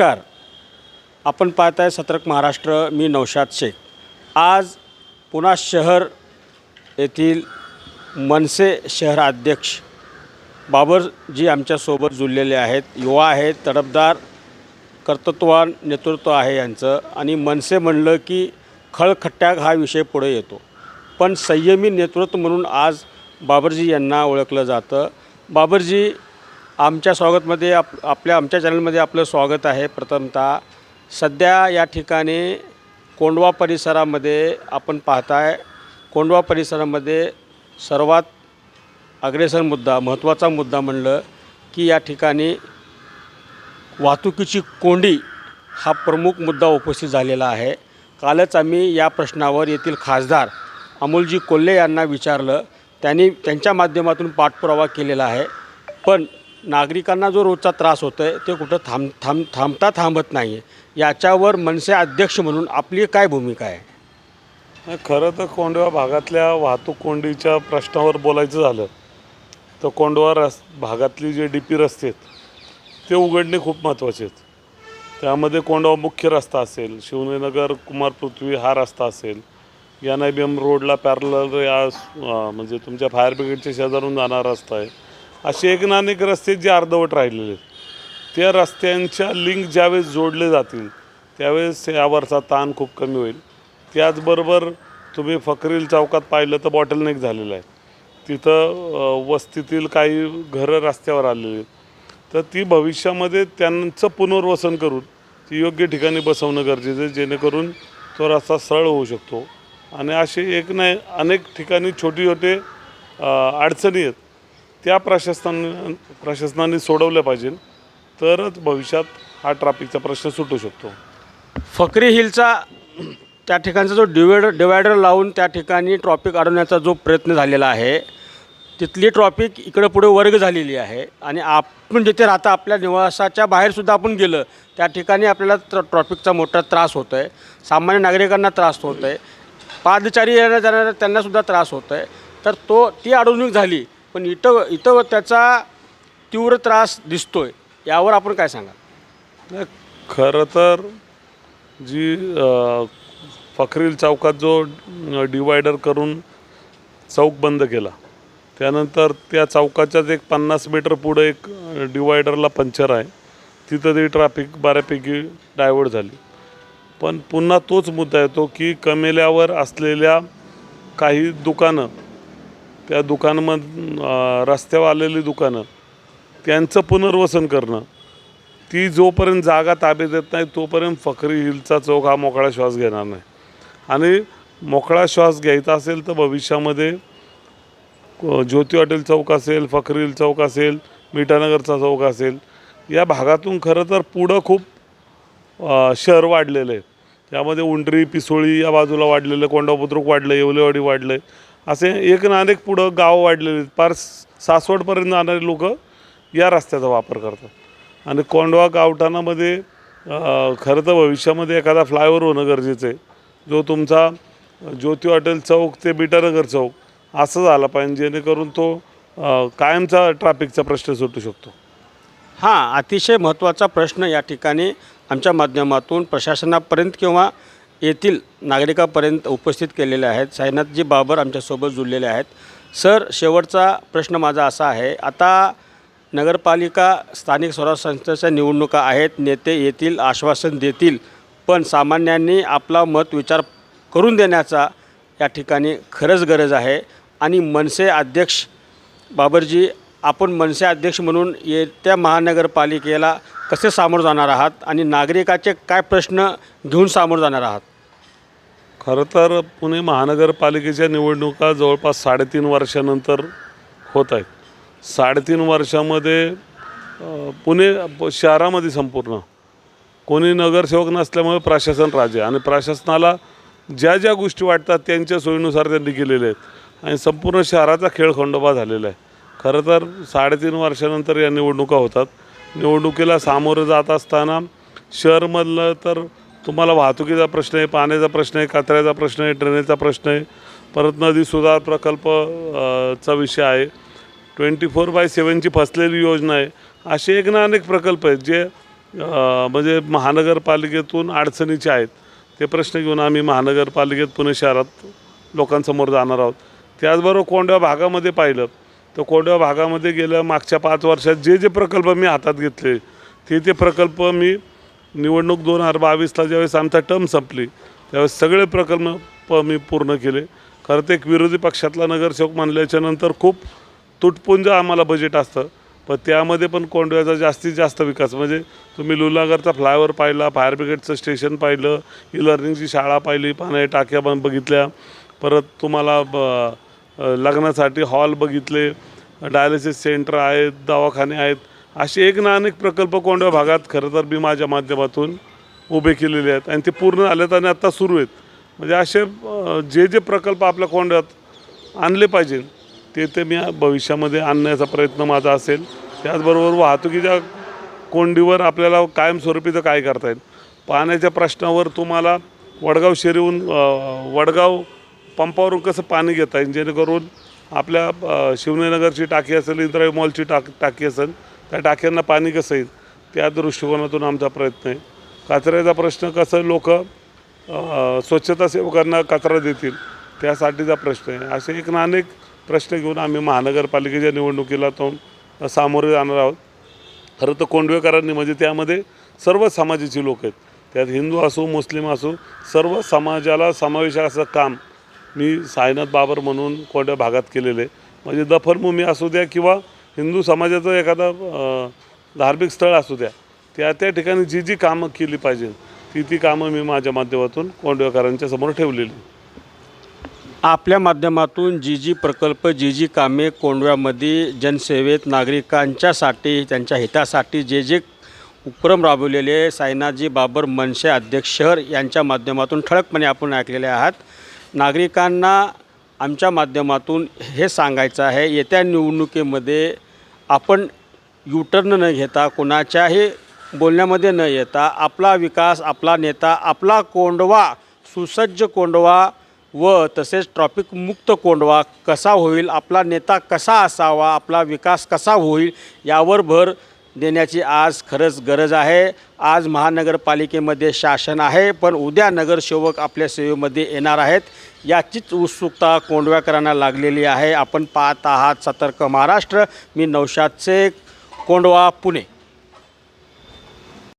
नमस्कार. आपण पाहत आहे सतर्क महाराष्ट्र मी नौशाद शेख. आज पुन्हा शहर येथील मनसे शहर अध्यक्ष बाबरजी आमच्यासोबत जुळलेले आहेत. युवा आहेत तडफदार कर्तृत्वान नेतृत्व आहे यांचं. आणि मनसे म्हणलं की खळखट्ट्याग हा विषय पुढे येतो. पण संयमी नेतृत्व म्हणून आज बाबरजी यांना ओळखलं जातं. बाबरजी आमच्या स्वागतमध्ये आप आपल्या आमच्या चॅनलमध्ये आपलं स्वागत आहे. प्रथमतः सध्या या ठिकाणी कोंडवा परिसरामध्ये आपण पाहताय कोंडवा परिसरामध्ये सर्वात अग्रेसर मुद्दा महत्त्वाचा मुद्दा म्हणलं की या ठिकाणी वाहतुकीची कोंडी हा प्रमुख मुद्दा उपस्थित झालेला आहे. कालच आम्ही या प्रश्नावर येथील खासदार अमोलजी कोल्हे यांना विचारलं. त्यांनी त्यांच्या माध्यमातून पाठपुरावा केलेला आहे. पण नागरिकांना जो रोजचा त्रास होतो आहे ते कुठं थांब थांब थांबता थांबत नाही आहे याच्यावर मनसे अध्यक्ष म्हणून आपली काय भूमिका आहे? खरं तर कोंडवा भागातल्या वाहतूक कोंडीच्या प्रश्नावर बोलायचं झालं तर कोंडवा रस भागातली जे डी पी रस्ते आहेत ते उघडणे खूप महत्त्वाचे आहेत. त्यामध्ये कोंडवा मुख्य रस्ता असेल शिवनेनगर कुमार पृथ्वी हा रस्ता असेल एन आय बी एम रोडला पॅरलर या म्हणजे तुमच्या फायर ब्रिगेडच्या शेजारून जाणारा रस्ता आहे असे एक ना अनेक रस्ते जे अर्धवट राहिलेले आहेत त्या रस्त्यांच्या लिंक ज्यावेळेस जोडले जातील त्यावेळेस यावरचा ताण खूप कमी होईल. त्याचबरोबर तुम्ही फकरील चौकात पाहिलं तर बॉटलनेक झालेलं आहे. तिथं वस्तीतील काही घरं रस्त्यावर आलेली आहेत. तर ती भविष्यामध्ये त्यांचं पुनर्वसन करून ती योग्य ठिकाणी बसवणं गरजेचं आहे जेणेकरून तो रस्ता सरळ होऊ शकतो. आणि असे एक नाही अनेक ठिकाणी छोटी छोटे अडचणी आहेत. त्या प्रशासन प्रशासनाने सोडवल्या पाहिजे तरच भविष्यात हा ट्रॅफिकचा प्रश्न सुटू शकतो. फकरी हिलचा त्या ठिकाणचा जो डिवायडर डिवायडर लावून त्या ठिकाणी ट्रॉफिक अडवण्याचा जो प्रयत्न झालेला आहे तिथली ट्रॉफिक इकडं पुढे वर्ग झालेली आहे आणि आपण जिथे राहता आपल्या निवासाच्या बाहेरसुद्धा आपण गेलं त्या ठिकाणी आपल्याला ट्र ट्रॉफिकचा मोठा त्रास होतो आहे सामान्य नागरिकांना त्रास होत आहे पादचारी येण्या जाणाऱ्या त्यांनासुद्धा त्रास होतो आहे तर तो ती अडवणूक झाली पण इथं इथं त्याचा तीव्र त्रास दिसतो आहे यावर आपण काय सांगा खरं तर जी फखरील चौकात जो डिवायडर करून चौक बंद केला त्यानंतर त्या चौकाच्याच एक पन्नास मीटर पुढं एक डिवायडरला पंक्चर आहे. तिथं ती ट्रॅफिक बऱ्यापैकी डायवर्ट झाली. पण पुन्हा तोच मुद्दा येतो की कमेल्यावर असलेल्या काही दुकानं त्या दुकानमध रस्त्यावर आलेली दुकानं त्यांचं पुनर्वसन करणं ती जोपर्यंत जागा ताब्यात येत नाही तोपर्यंत फखरी हिलचा चौक हा मोकळा श्वास घेणार नाही. आणि मोकळा श्वास घ्यायचा असेल तर भविष्यामध्ये ज्योती हॉटेल चौक असेल फखरी हिल चौक असेल मिठानगरचा चौक असेल या भागातून खरं तर पुढं खूप शहर वाढलेलं आहे. त्यामध्ये उंडरी पिसोळी या बाजूला वाढलेलं कोंडापुद्रुक वाढलं येवलेवाडी वाढलं आहे असे एक ना अनेक पुढं गाव वाढलेले आहेत. पार सासवडपर्यंत जाणारे लोक या रस्त्याचा वापर करतात. आणि कोंडवा गावठाणामध्ये खरं तर भविष्यामध्ये एखादा फ्लायओव्हर होणं गरजेचं आहे. जो तुमचा ज्योती हॉटेल चौक ते बिटानगर चौक असं झाला पाहिजे जेणेकरून तो कायमचा ट्रॅफिकचा प्रश्न सुटू शकतो. हां अतिशय महत्त्वाचा प्रश्न या ठिकाणी आमच्या माध्यमातून प्रशासनापर्यंत किंवा येथील नागरिकापर्यंत उपस्थित केलेले आहेत. साईनाथजी बाबर आमच्यासोबत जुळलेले आहेत. सर शेवटचा प्रश्न माझा असा आहे. आता नगरपालिका स्थानिक स्वराज्य संस्थेच्या निवडणुका आहेत. नेते येतील आश्वासन देतील पण सामान्यांनी आपला मत विचार करून देण्याचा या ठिकाणी खरंच गरज आहे. आणि मनसे अध्यक्ष बाबरजी आपण मनसे अध्यक्ष म्हणून येत्या महानगरपालिकेला कसे सामोरं जाणार आहात आणि नागरिकाचे काय प्रश्न घेऊन सामोरं जाणार आहात? खरं तर पुणे महानगरपालिकेच्या निवडणुका जवळपास साडेतीन वर्षानंतर होत आहेत. साडेतीन वर्षामध्ये पुणे शहरामध्ये संपूर्ण. कोणी नगरसेवक नसल्यामुळे प्रशासन राजे आणि प्रशासनाला ज्या ज्या गोष्टी वाटतात त्यांच्या सोयीनुसार त्यांनी केलेल्या आहेत. आणि संपूर्ण शहराचा खेळ खंडोबा झालेला आहे. खरं तर साडेतीन वर्षानंतर या निवडणुका होतात. निवडणुकीला सामोरं जात असताना शहरमधलं तर तुम्हाला वाहतुकीचा प्रश्न आहे पाण्याचा प्रश्न आहे कचऱ्याचा प्रश्न आहे ड्रेनेजचा प्रश्न आहे. परत नदी सुधार प्रकल्प चा विषय आहे. ट्वेंटी फोर बाय सेवनची फसलेली योजना आहे. असे एक ना अनेक प्रकल्प आहेत जे म्हणजे महानगरपालिकेतून अडचणीचे आहेत. ते प्रश्न घेऊन आम्ही महानगरपालिकेत पुणे शहरात लोकांसमोर जाणार आहोत. त्याचबरोबर कोंडव्या भागामध्ये पाहिलं तर कोंडव्या भागामध्ये गेल्या मागच्या पाच वर्षात जे जे प्रकल्प मी हातात घेतले ते ते प्रकल्प मी निवडणूक दोन हजार बावीसला ज्यावेळेस आमचा टर्म संपली त्यावेळेस सगळे प्रकल्प मी पूर्ण केले. खरं तर एक विरोधी पक्षातला नगरसेवक म्हणल्याच्या नंतर खूप तुटपुंज आम्हाला बजेट असतं. पण त्यामध्ये पण कोंडव्याचा जास्तीत जास्त विकास म्हणजे तुम्ही लुलागरचा फ्लायओव्हर पाहिला फायर ब्रिगेडचं स्टेशन पाहिलं ई लर्निंगची शाळा पाहिली पाण्याच्या टाक्या पण बघितल्या. परत तुम्हाला ब लग्नासाठी हॉल बघितले डायलिसिस सेंटर आहेत दवाखाने आहेत असे एक ना अनेक प्रकल्प कोंडव्या भागात खरं तर मी माझ्या माध्यमातून उभे केलेले आहेत आणि ते पूर्ण आलेत आणि आत्ता सुरू आहेत. म्हणजे असे जे जे प्रकल्प आपल्या कोंड्यात आणले पाहिजे ते ते मी भविष्यामध्ये आणण्याचा प्रयत्न माझा असेल. त्याचबरोबर वाहतुकीच्या कोंडीवर आपल्याला कायमस्वरूपीचं काय करता येईल? पाण्याच्या प्रश्नावर तुम्हाला वडगाव शेरीहून वडगाव पंपावरून कसं पाणी घेता येईल? जेणेकरून आपल्या शिवनेनगरची टाकी असेल इंद्राई मॉलची टाक टाकी असेल त्या टाक्यांना पाणी कसं येईल? त्या दृष्टिकोनातून आमचा प्रयत्न आहे. कचऱ्याचा प्रश्न कसं लोक स्वच्छता सेवकांना कचरा देतील त्यासाठीचा प्रश्न आहे. असे एक ना अनेक प्रश्न घेऊन आम्ही महानगरपालिकेच्या निवडणुकीला तो सामोरे जाणार आहोत. खरं तर कोंडवेकरांनी म्हणजे त्यामध्ये सर्व समाजाची लोक आहेत. त्यात हिंदू असो मुस्लिम असो सर्व समाजाला समावेश असं काम मी साईनाथ बाबर म्हणून कोणत्या भागात केलेले. म्हणजे दफनभूमी असू द्या किंवा हिंदू समाजाचं एखादं धार्मिक स्थळ असू द्या त्या त्या ठिकाणी जी जी कामं केली पाहिजे ती ती कामं मी माझ्या माध्यमातून कोंडवेकरांच्या समोर ठेवलेली. आपल्या माध्यमातून जी जी प्रकल्प जी जी कामे कोंडव्यामध्ये जनसेवेत नागरिकांच्यासाठी त्यांच्या हितासाठी जे जे उपक्रम राबवलेले साईनाथजी बाबर मनसे अध्यक्ष शहर यांच्या माध्यमातून ठळकपणे आपण ऐकलेले आहात. नागरिकांना आमच्या माध्यमातून हे सांगायचं आहे येत्या निवडणुकीमध्ये आपण युटर्न न घेता कोणाच्याही बोलण्यामध्ये न येता आपला विकास आपला नेता आपला कोंडवा सुसज्ज कोंडवा व तसेच ट्रॉफिक मुक्त कोंडवा कसा होईल आपला नेता कसा असावा आपला विकास कसा होईल यावर भर देण्याची आज खरंच गरज आहे. आज महानगरपालिकेमध्ये शासन आहे पण उद्या नगरसेवक आपल्या सेवेमध्ये येणार आहेत. याचीच उत्सुकता कोंडव्याकरांना लागलेली आहे. आपण पाहत आहात सतर्क महाराष्ट्र. मी नौशादचे शेख कोंडवा पुणे.